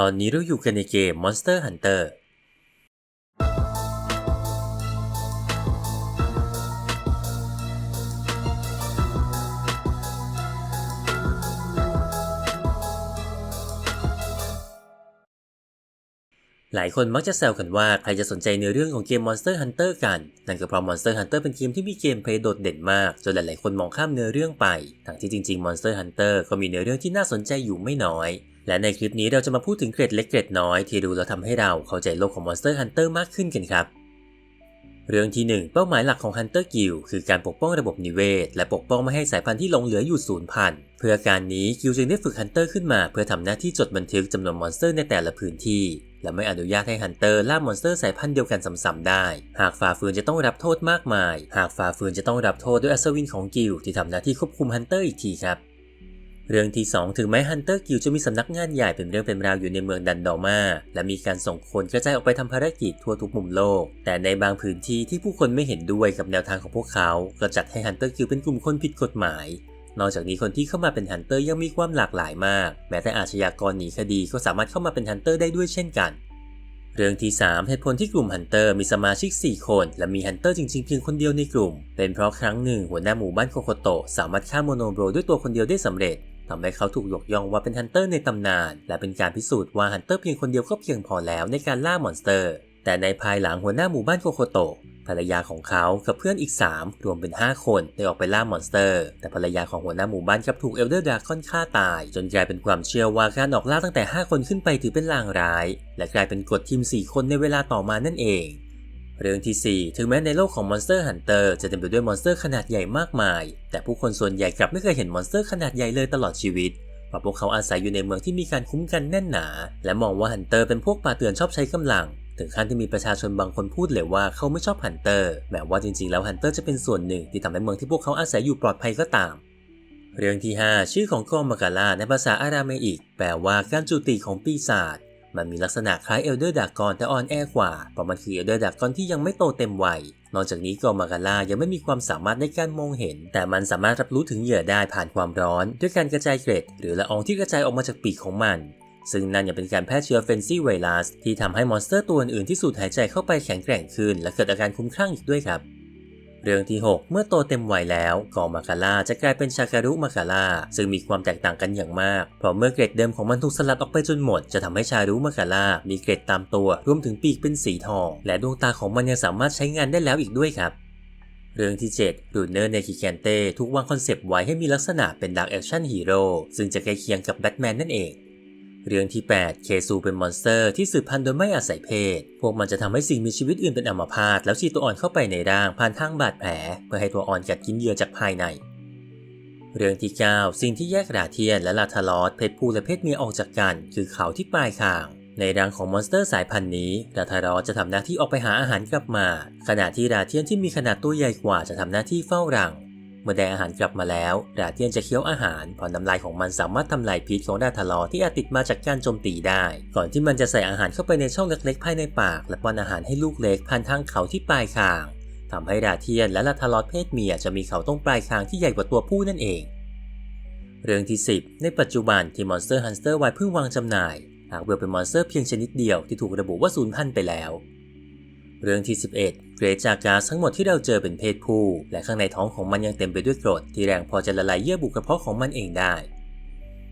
ตอนนี้เราอยู่กันในเกม Monster Hunter หลายคนมักจะแซวกันว่าใครจะสนใจในเรื่องของเกม Monster Hunter กัน นั่นก็เพราะ Monster Hunter เป็นเกมที่มีเกมเพลย์โดดเด่นมาก จนหลายๆคนมองข้ามเนื้อเรื่องไป ทั้งที่จริงๆ Monster Hunter ก็มีเนื้อเรื่องที่น่าสนใจอยู่ไม่น้อย และในคลิปนี้เราจะมาพูดถึงเกร็ดเล็กเกร็ดน้อยที่ดูแล้วทำให้เราเข้าใจโลกของ Monster Hunter มากขึ้นกันครับ เรื่องที่ 1 เป้าหมายหลักของ Hunter Guild คือการปกป้องระบบนิเวศ และปกป้องไม่ให้สายพันธุ์ที่หลงเหลืออยู่สูญพันธุ์เพื่อการนี้กิลจึงได้ฝึกฮันเตอร์ขึ้นมา เพื่อทำหน้าที่จดบันทึกจำนวนมอนสเตอร์ในแต่ละพื้นที่ และไม่อนุญาตให้ฮันเตอร์ล่ามอนสเตอร์สายพันธุ์เดียวกันซ้ำๆได้ หากฝ่าฝืนจะต้องรับโทษมากมาย หากฝ่าฝืนจะต้องรับโทษด้วยอัศวินของกิลที่ทำหน้าที่ควบคุมฮันเตอร์อีกทีครับ เรื่องที่ 2 ถึงแม้ฮันเตอร์กิลจะมีสำนักงานใหญ่เป็นเรื่องเป็นราวอยู่ในเมืองดันดอมา และมีการส่งคนกระจายออกไปทำภารกิจทั่วทุกมุมโลก แต่ในบางพื้นที่ที่ผู้คนไม่เห็นด้วยกับแนวทางของพวกเขา ก็จัดให้ฮันเตอร์กิลเป็นกลุ่มคนผิดกฎหมาย นอกจากนี้คนที่เข้ามาเป็นฮันเตอร์ยังมีความหลากหลายมาก แม้แต่อาชญากรหนีคดีก็สามารถเข้ามาเป็นฮันเตอร์ได้ด้วยเช่นกัน เรื่องที่ 3 เหตุผลที่กลุ่มฮันเตอร์มีสมาชิก 4 คน และมีฮันเตอร์จริงๆเพียงคนเดียวในกลุ่ม เป็นเพราะครั้งหนึ่งหัวหน้าหมู่บ้านโคโคโตะสามารถฆ่าโมโนโบรด้วยตัวคนเดียวได้สำเร็จ ทำให้เขาถูกยกย่องว่าเป็นฮันเตอร์ในตำนาน และเป็นการพิสูจน์ว่าฮันเตอร์เพียงคนเดียวก็เพียงพอแล้วในการล่ามอนสเตอร์ แต่ในภายหลังหัวหน้าหมู่บ้านโคโคโตะภรรยาของเขากับเพื่อนอีก 3 รวมเป็น 5 คนได้ออกไปล่ามอนสเตอร์ แต่ภรรยาของหัวหน้าหมู่บ้านกลับถูกเอลเดอร์ดาก้อนฆ่าตาย จนกลายเป็นความเชื่อว่าการออกล่าตั้งแต่ 5 คนขึ้นไปถือเป็นลางร้าย และกลายเป็นกฎทีม 4 คนในเวลาต่อมานั่นเอง เรื่องที่ 4 ถึงแม้ในโลกของ Monster Hunter จะเต็มไปด้วยมอนสเตอร์ขนาดใหญ่มากมาย แต่ผู้คนส่วนใหญ่กลับไม่เคยเห็นมอนสเตอร์ขนาดใหญ่เลยตลอดชีวิตเพราะพวกเขาอาศัยอยู่ในเมืองที่มีการคุ้มกันแน่นหนา และมองว่าฮันเตอร์เป็นพวกป่าเตือนชอบใช้กำลัง ถึงขั้นที่มีประชาชนบางคนพูดเลยว่าเขาไม่ชอบฮันเตอร์แม้ว่าจริงๆแล้วฮันเตอร์จะเป็นส่วนหนึ่งที่ทำให้เมืองที่พวกเขาอาศัยอยู่ปลอดภัยก็ตาม เรื่องที่ 5 ชื่อของกอมากาลาในภาษาอาราเมอิก แปลว่าการจุติของปีศาจ มันมีลักษณะคล้ายเอลเดอร์ดากอนแต่อ่อนแอกว่า เพราะมันคือเอลเดอร์ดากอนที่ยังไม่โตเต็มวัย นอกจากนี้กอมากาลายังไม่มีความสามารถในการมองเห็น แต่มันสามารถรับรู้ถึงเหยื่อได้ผ่านความร้อน ด้วยการกระจายเกร็ด หรือละอองที่กระจายออกมาจากปีกของมัน ซึ่งนั่นยังเป็นการแพร่เชื้อเฟนซี่ไวรัสที่ทำให้มอนสเตอร์ตัวอื่นที่สูดหายใจเข้าไปแข็งแกร่งขึ้น และเกิดอาการคุ้มคลั่งอีกด้วยครับ เรื่องที่ 6 เมื่อโตเต็มวัยแล้วกอมาคาร่าจะกลายเป็นชาการุมาคาร่าซึ่งมีความแตกต่างกันอย่างมาก เพราะเมื่อเกร็ดเดิมของมันถูกสลัดออกไปจนหมด จะทำให้ชารุมาคาร่ามีเกร็ดตามตัวรวมถึงปีกเป็นสีทอง และดวงตาของมันยังสามารถใช้งานได้แล้วอีกด้วยครับเรื่องที่7รูเนอร์ในคิแคนเต้ถูกวางคอนเซปต์ไว้ให้มีลักษณะเป็นดาร์กแอคชั่นฮีโร่ซึ่งจะใกล้เคียงกับแบทแมนนั่นเอง เรื่องที่ 8 เคซูเป็นมอนสเตอร์ที่สืบพันธุ์โดยไม่อาศัยเพศ พวกมันจะทำให้สิ่งมีชีวิตอื่นเป็นอัมพาตแล้วฉีดตัวอ่อนเข้าไปในร่างผ่านทางบาดแผล เพื่อให้ตัวอ่อนกัดกินเหยื่อจากภายใน เรื่องที่ 9 สิ่งที่แยกราเทียนและลาทารอสเพศผู้และเพศเมียออกจากกัน คือเขาที่ปลายคาง ในรังของมอนสเตอร์สายพันธุ์นี้ลาทารอจะทำหน้าที่ออกไปหาอาหารกลับมา ขณะที่ราเทียนที่มีขนาดตัวใหญ่กว่าจะทำหน้าที่เฝ้ารัง เมื่อได้อาหารกลับมาแล้วราเทียนจะเคี้ยวอาหารเพราะน้ำลายของมันสามารถทำลายพิษของดาทารอที่อาจติดมาจากการโจมตีได้ ก่อนที่มันจะใส่อาหารเข้าไปในช่องเล็กๆภายในปาก และป้อนอาหารให้ลูกเล็กผ่านทางเขาที่ปลายคางทำให้ราเทียนและลาทารอเพศเมียจะมีเขาตรงปลายคางที่ใหญ่กว่าตัวผู้นั่นเอง เรื่องที่ 10 ในปัจจุบันที่ Monster Hunter Y เพิ่งวางจำหน่าย หากเวลเป็นมอนสเตอร์เพียงชนิดเดียวที่ถูกระบุว่าสูญพันธุ์ไปแล้ว เรื่องที่ 11 เกรดจากกาทั้งหมดที่เราเจอเป็นเพศผู้ และข้างในท้องของมันยังเต็มไปด้วยกรดที่แรงพอจะละลายเยื่อบุกระเพาะของมันเองได้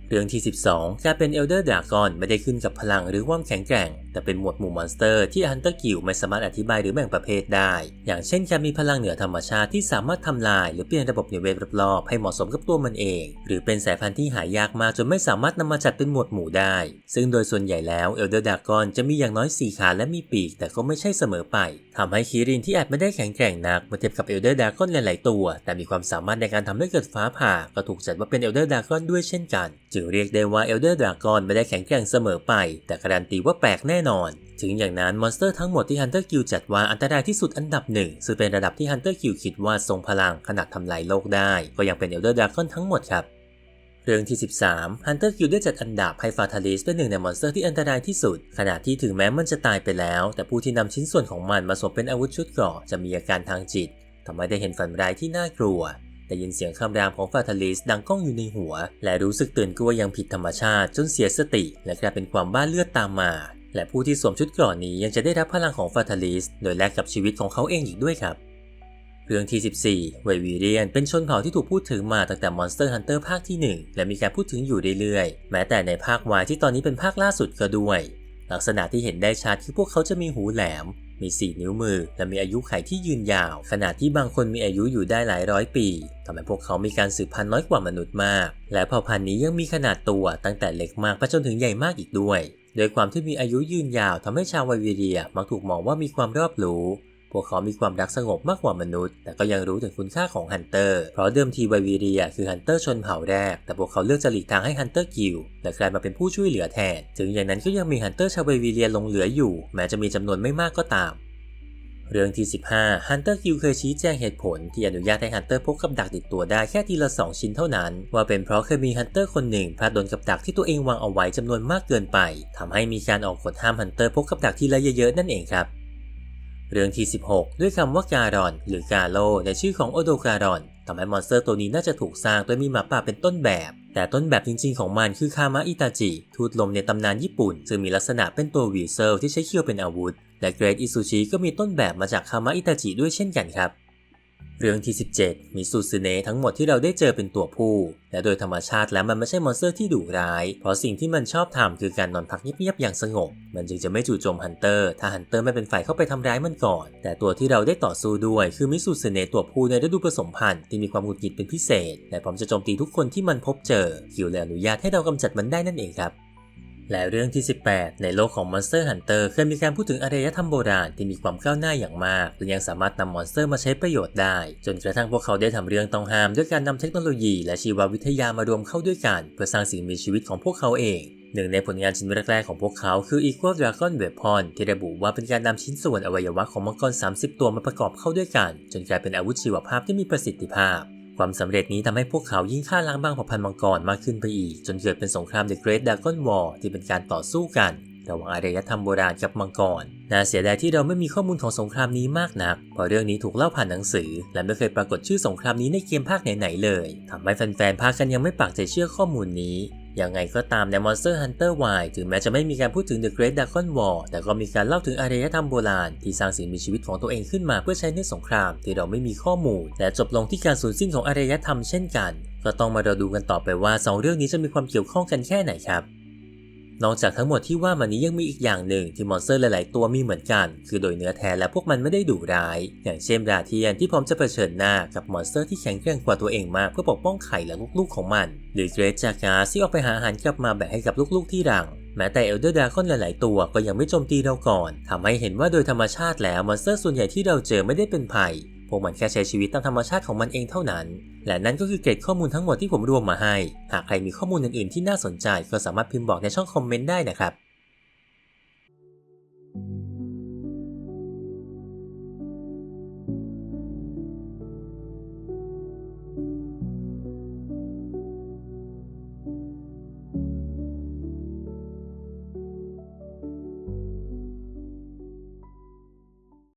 เรื่องที่ 12 การเป็นเอลเดอร์ดากอนไม่ได้ขึ้นกับพลังหรือความแข็งแกร่ง แต่เป็นหมวดหมู่มอนสเตอร์ที่ฮันเตอร์กิลไม่สามารถอธิบายหรือแบ่งประเภทได้ อย่างเช่นการมีพลังเหนือธรรมชาติที่สามารถทำลาย หรือเปลี่ยนระบบนิเวศรอบๆให้เหมาะสมกับตัวมันเอง หรือเป็นสายพันธุ์ที่หายากมากจนไม่สามารถนำมาจัดเป็นหมวดหมู่ได้ ซึ่งโดยส่วนใหญ่แล้วเอลเดอร์ดากอนจะมีอย่างน้อย4ขาและมีปีก แต่ก็ไม่ใช่เสมอไปทำให้คีรินที่อาจไม่ได้แข็งแกร่งนักเมื่อเทียบกับเอลเดอร์ดากอนหลาย ๆ ตัว แต่มีความสามารถในการทำให้เกิดฟ้าผ่า ก็ถูกจัดว่าเป็นเอลเดอร์ดากอนด้วยเช่นกัน จึงเรียกได้ว่าเอลเดอร์ดากอนไม่ได้แข็งแกร่งเสมอไป แต่การันตีว่าแปลกแน่นอน ถึงอย่างนั้นมอนสเตอร์ทั้งหมดที่ Hunter Guild จัดว่าอันตรายที่สุดอันดับหนึ่งซึ่งเป็นระดับที่ Hunter Guild คิดว่าทรงพลังขนาดทำลายโลกได้ ก็ยังเป็นเอลเดอร์ดากอนทั้งหมดครับ เรื่องที่ 13 Hunter Guild ได้จัดอันดับให้ Fatalis เป็นหนึ่งในมอนสเตอร์ที่อันตรายที่สุด ขณะที่ถึงแม้มันจะตายไปแล้ว แต่ผู้ที่นำชิ้นส่วนของมันมาสวมเป็นอาวุธชุดเกราะจะมีอาการทางจิตทำให้ได้เห็นฝันร้ายที่น่ากลัวใได้ยินเสียงคำรามของฟาทาลิสดังก้องอยู่ในหัว และรู้สึกตื่นกลัวยังผิดธรรมชาติ จนเสียสติ และกลายเป็นความบ้าเลือดตามมา และผู้ที่สวมชุดเกราะนี้ยังจะได้รับพลังของฟาทาลิสโดยแลกกับชีวิตของเขาเองอีกด้วยครับ เรื่องที่ 14 ไววีเรียน เป็นชนเผ่าที่ถูกพูดถึงมาตั้งแต่ Monster Hunter ภาคที่ 1 และมีการพูดถึงอยู่เรื่อยๆ แม้แต่ในภาควายที่ตอนนี้เป็นภาคล่าสุดก็ด้วย ลักษณะที่เห็นได้ชัดคือพวกเขาจะมีหูแหลม มี 4 นิ้วมือ และมีอายุขัยที่ยืนยาวขนาดที่บางคนมีอายุอยู่ได้หลายร้อยปีทำให้พวกเขามีการสืบพันธุ์น้อยกว่ามนุษย์มาก และเผ่าพันธุ์นี้ยังมีขนาดตัวตั้งแต่เล็กมากไปจนถึงใหญ่มากอีกด้วย โดยความที่มีอายุยืนยาวทำให้ชาวไววีเรียมักถูกมองว่ามีความรอบรู้ พวกเขามีความรักสงบมากกว่ามนุษย์ แต่ก็ยังรู้ถึงคุณค่าของฮันเตอร์ เพราะเดิมทีไววีเรียคือฮันเตอร์ชนเผ่าแรก แต่พวกเขาเลือกจะหลีกทางให้ฮันเตอร์กิลและกลายมาเป็นผู้ช่วยเหลือแทน ถึงอย่างนั้นก็ยังมีฮันเตอร์ชาวไววีเรียลงเหลืออยู่ แม้จะมีจำนวนไม่มากก็ตามเรื่องที่ 15 Hunter Q เคยชี้แจงเหตุผลที่อนุญาตให้ Hunter พกกับดักติดตัวได้แค่ทีละ 2 ชิ้นเท่านั้น ว่าเป็นเพราะเคยมี Hunter คนหนึ่งพลาดโดนกับดักที่ตัวเองวางเอาไว้จำนวนมากเกินไปทำให้มีการออกกฎห้าม Hunter พกกับดักทีละเยอะๆนั่นเองครับ เรื่องที่ 16 ด้วยคำว่าการอน หรือกาโล ในชื่อของโอโดการอนทำให้มอนสเตอร์ตัวนี้น่าจะถูกสร้างโดยมีหมาป่าเป็นต้นแบบ แต่ต้นแบบจริงๆของมันคือคามะอิตาจิ ทูตลมในตำนานญี่ปุ่น ซึ่งมีลักษณะเป็นตัววีเซลที่ใช้เคี้ยวเป็นอาวุธ และเกรดอิซูชิก็มีต้นแบบมาจากคามะอิตาจิด้วยเช่นกันครับ เรื่องที่ 17 มิซูซึเนะทั้งหมดที่เราได้เจอเป็นตัวผู้ และโดยธรรมชาติแล้วมันไม่ใช่มอนสเตอร์ที่ดุร้าย เพราะสิ่งที่มันชอบทำคือการนอนพักเงียบๆอย่างสงบ มันจึงจะไม่จู่โจมฮันเตอร์ ถ้าฮันเตอร์ไม่เป็นฝ่ายเข้าไปทำร้ายมันก่อน แต่ตัวที่เราได้ต่อสู้ด้วยคือมิซูซึเนะตัวผู้ในฤดูผสมพันธุ์ที่มีความหงุดหงิดเป็นพิเศษ และพร้อมจะโจมตีทุกคนที่มันพบเจอคิวเลยอนุญาตให้เรากำจัดมันได้นั่นเองครับ และเรื่องที่ 18 ในโลกของ Monster Hunter เคยมีการพูดถึงอารยธรรมโบราณที่มีความก้าวหน้าอย่างมากและยังสามารถนำมอนสเตอร์มาใช้ประโยชน์ได้ จนกระทั่งพวกเขาได้ทำเรื่องต้องห้ามด้วยการนำเทคโนโลยีและชีววิทยามารวมเข้าด้วยกัน เพื่อสร้างสิ่งมีชีวิตของพวกเขาเองหนึ่งในผลงานชิ้นแรกๆของพวกเขาคือ Equal Dragon Weapon ที่ระบุว่าเป็นการนำชิ้นส่วนอวัยวะของมังกร 30 ตัวมาประกอบเข้าด้วยกัน จนกลายเป็นอาวุธชีวภาพที่มีประสิทธิภาพ ความสำเร็จนี้ทำให้พวกเขายิ่งฆ่าล้างบางเผ่าพันธุ์มังกรมากขึ้นไปอีก จนเกิดเป็นสงครามเดอะเกรทดากอนวอร์ที่เป็นการต่อสู้กัน ระหว่างอารยธรรมโบราณกับมังกร น่าเสียดายที่เราไม่มีข้อมูลของสงครามนี้มากนัก เพราะเรื่องนี้ถูกเล่าผ่านหนังสือ และไม่เคยปรากฏชื่อสงครามนี้ในเกมภาคไหนๆเลยทำให้แฟนๆภาคกันยังไม่ปักใจเชื่อข้อมูลนี้ยังไงก็ตามใน Monster Hunter Y ถึงแม้จะไม่มีการพูดถึง The Great Dragon War แต่ก็มีการเล่าถึงอารยธรรมโบราณ ที่สร้างสิ่งมีชีวิตของตัวเองขึ้นมาเพื่อใช้ในสงคราม ที่เราไม่มีข้อมูล และจบลงที่การสูญสิ้นของอารยธรรมเช่นกัน ก็ต้องมารอดูกันต่อไปว่าสองเรื่องนี้จะมีความเกี่ยวข้องกันแค่ไหนครับ นอกจากทั้งหมดที่ว่ามานี้ยังมีอีกอย่างหนึ่งที่มอนสเตอร์หลาย ๆ ตัวมีเหมือนกัน คือโดยเนื้อแท้และพวกมันไม่ได้ดุร้าย อย่างเช่นราเทียนที่พร้อมจะเผชิญหน้ากับมอนสเตอร์ที่แข็งแกร่งกว่าตัวเองมากเพื่อปกป้องไข่และลูก ๆ ของมัน หรือเกรดจากาที่ออกไปหาอาหารกลับมาแบ่งให้กับลูก ๆ ที่รังแม้แต่เอลเดอร์ดาคอนหลาย ๆ ตัวก็ยังไม่โจมตีเราก่อนทำให้เห็นว่าโดยธรรมชาติแล้วมอนสเตอร์ส่วนใหญ่ที่เราเจอไม่ได้เป็นภัย วกมันแค่ใช้ชีวิตตามธรรมชาติของมันเองเท่านั้น และนั่นก็คือเกร็ดข้อมูลทั้งหมดที่ผมรวมมาให้ หากใครมีข้อมูลอื่นๆที่น่าสนใจก็สามารถพิมพ์บอกในช่องคอมเมนต์ได้นะครับ